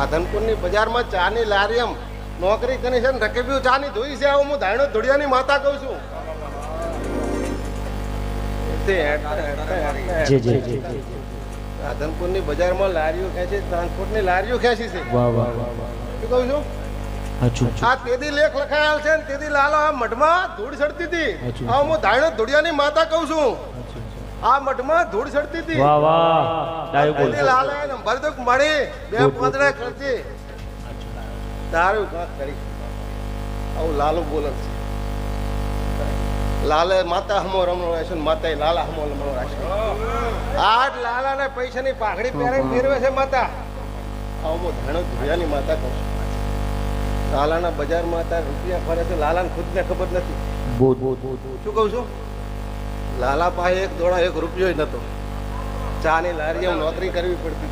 રાધનપુરની બજારમાં ચાની લારી એમ નોકરી કરી છે ને રકેબ્યું ચાની ધોઈ છે. હું ધાણો ધોળિયાની માતા કહું છું. રાધનપુરની બજારમાં લારીઓ ખેંચી ટ્રાન્સપોર્ટની લારીઓ ખેંચી છે. શું કહું છું? આ તેદી લેખ લખાયેલ છે ને તેદી લાલો આ મઢમાં ધૂળ ચડતી હતી. હું ધાણો ધોડિયાની માતા કહું છું. આ મઠમાં ધૂળ ચડતી હતી. વાહ વાહ. ડાયો બોલ. લાલ લાલે ને ભરદુક મળે. બે. પાંદડા ખર્ચે. તારું કાંક કરી. આવું લાલો બોલે લાલે માતા હમો રમણો રહેશે ને માતા લાલા હમો રમણો રહેશે. આજ પૈસા ની પાઘડી પહેરે ફેરવે છે માતા. આવો ધણો ધોયાની માતા કહું છું. લાલાના બજારમાં અત્યારે રૂપિયા ફરે છે. લાલાને ખુદને ખબર નથી. શું કહું છું? લાલા પાસે એક દોડા એક રૂપિયો નતો. ચાની લારીએ નોકરી કરવી પડતી